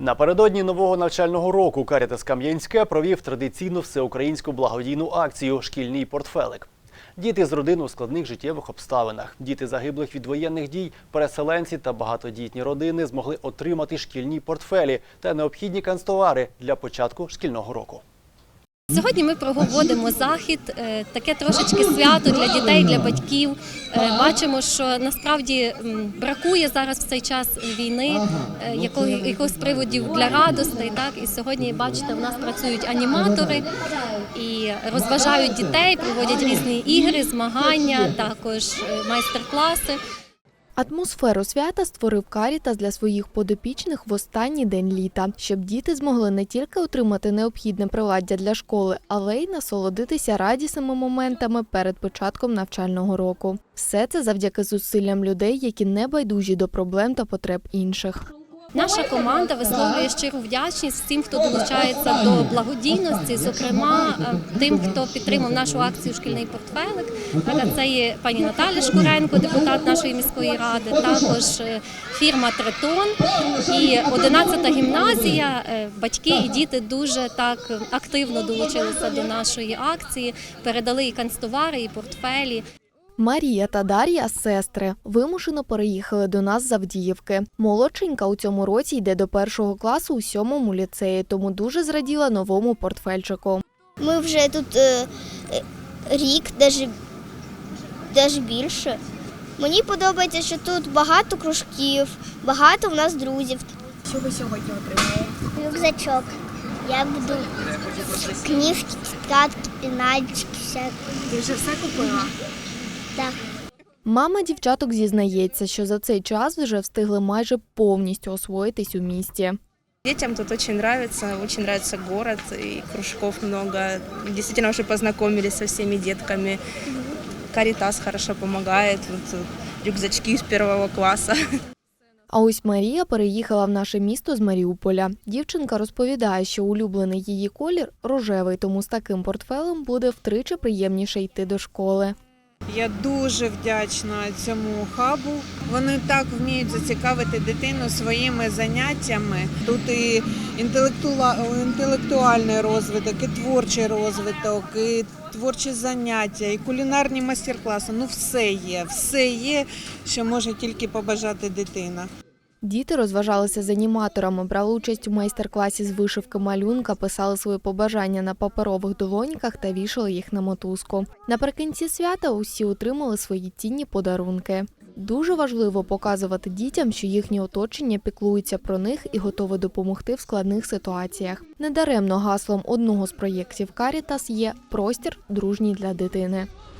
Напередодні нового навчального року Карітас Кам'янське провів традиційну всеукраїнську благодійну акцію Шкільний портфелик. Діти з родин у складних життєвих обставинах, діти загиблих від воєнних дій, переселенці та багатодітні родини змогли отримати шкільні портфелі та необхідні канцтовари для початку шкільного року. Сьогодні ми проводимо захід, е, таке трошечки свято для дітей, для батьків. Е, Бачимо, що насправді бракує зараз в цей час війни е, якого- якихось приводів для радостей. Так? І сьогодні бачите, у нас працюють аніматори і розважають дітей, проводять різні ігри, змагання, також е, майстер-класи. Атмосферу свята створив Карітас для своїх подопічних в останній день літа, щоб діти змогли не тільки отримати необхідне приладдя для школи, але й насолодитися радісними моментами перед початком навчального року. Все це завдяки зусиллям людей, які не байдужі до проблем та потреб інших. Наша команда висловлює щиру вдячність всім, хто долучається до благодійності, зокрема е, тим, хто підтримав нашу акцію Шкільний портфелик. Так, Це є пані Наталя Шкуренко, депутат нашої міської ради, також е, фірма Третон і 11-та гімназія. Е, Батьки і діти дуже так активно долучилися до нашої акції, передали і канцтовари, і портфелі. Марія та Дар'я сестри вимушено переїхали до нас з Авдіївки. Молодшенька у цьому році йде до першого класу у сьомому ліцеї, тому дуже зраділа новому портфельчику. Ми вже тут е, е, рік, навіть, більше. Мені подобається, що тут багато кружків, багато в нас друзів. Що ви сьогодні отримали? Рюкзачок. Я буду книжки, тетрадки, пінальчики, всякі. Ти вже все купила? Так. Мама дівчаток зізнається, що за цей час вже встигли майже повністю освоїтись у місті. Детям тут очень нравится, очень нравится город, и кружков много. Действительно уже познакомились со всеми детками. Каритас хорошо помогает, вот, э, рюкзачки с первого класса. А ось Марія переїхала в наше місто з Маріуполя. Дівчинка розповідає, що улюблений її колір рожевий, тому з таким портфелем буде втричі приємніше йти до школи. Я дуже вдячна цьому хабу. Вони так вміють зацікавити дитину своїми заняттями. Тут і інтелектуальний розвиток, і творчий розвиток, і творчі заняття, і кулінарні майстер-класи. Ну все є, все є, що може тільки побажати дитина. Діти розважалися з аніматорами, брали участь у майстер-класі з вишивки малюнка, писали свої побажання на паперових долоньках та вішали їх на мотузку. Наприкінці свята усі отримали свої цінні подарунки. Дуже важливо показувати дітям, що їхнє оточення піклується про них і готове допомогти в складних ситуаціях. Недаремно гаслом одного з проєктів Карітас є простір дружній для дитини.